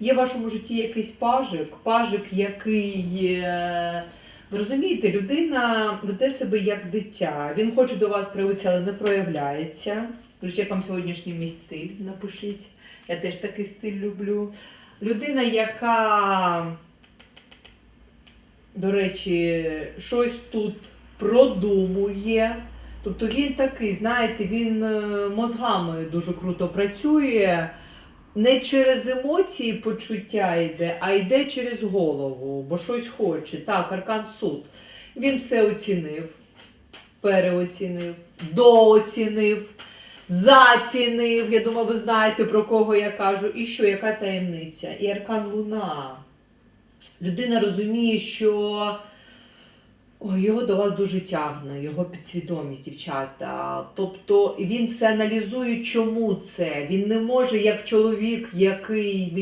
Є в вашому житті якийсь пажик, пажик, який. Ви розумієте, людина веде себе як дитя. Він хоче до вас проявитися, але не проявляється. Скажіть, як вам сьогоднішній мій стиль? Напишіть. Я теж такий стиль люблю. Людина, яка, до речі, щось тут продумує. Тобто він такий, знаєте, він е, мозгами дуже круто працює. Не через емоції почуття йде, а йде через голову, бо щось хоче. Так, аркан суд. Він все оцінив, переоцінив, дооцінив, зацінив. Я думаю, ви знаєте, про кого я кажу. І що, яка таємниця? І аркан луна. Людина розуміє, що Його до вас дуже тягне, його підсвідомість, дівчата. Тобто він все аналізує, чому це. Він не може, як чоловік, який